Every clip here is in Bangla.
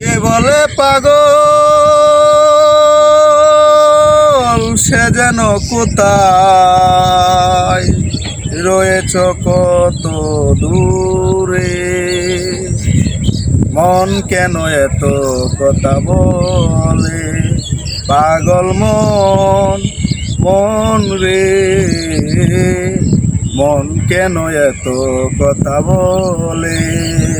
কে বলে পাগল? সে যেন কোথায়? রয়েছ কত দূরে? মন কেন এত কথা বলে? পাগল মন মন রে। মন কেন এত কথা বলে?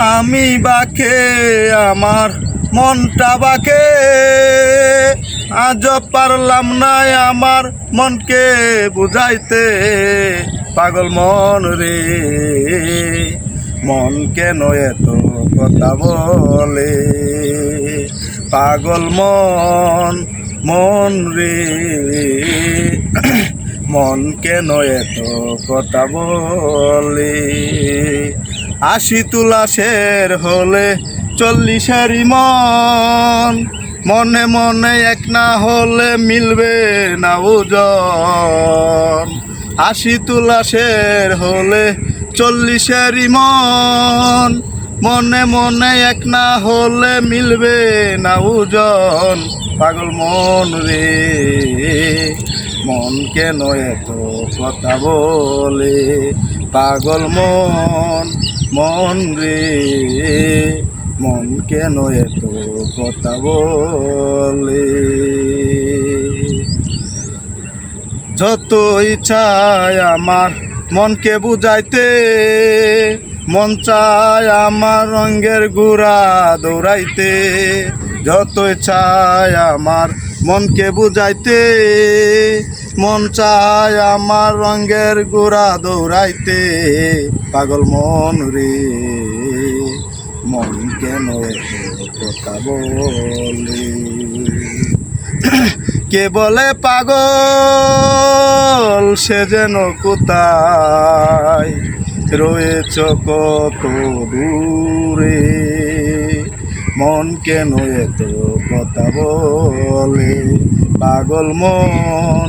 আমি বাকে, আমার মনটা বাকে। আজ পারলাম না আমার মনকে বুঝাইতে। পাগল মন রে, মন কেন এত কথা বলে? পাগল মন মন রে, মন কেন এত কথা বলে? আশি তুলাশের হলে চল্লিশেরই মন মনে মনে এক না হলে মিলবে না ওজন। আশি তুলাশের হলে চল্লিশেরই মন মনে মনে এক না হলে মিলবে না ওজন। পাগল মন রে, মন কেন এত কথা বলে? পাগল মন মন রে। মন কেন এত কথা বলে? যতই চায় আমার মনকে বুঝাইতে, মন চায় আমার রঙের গুড়া দৌড়াইতে। যতই চায় আমার মনকে বুঝাইতে মন চায় আমার রঙের গোড়া দৌড়াইতে। পাগল মন রে, মন কেন কথা কে বলে পাগল, সে যেন কোথায়? রয়েছ কত দূরে, মন কেন এত কথা বলে? পাগল মন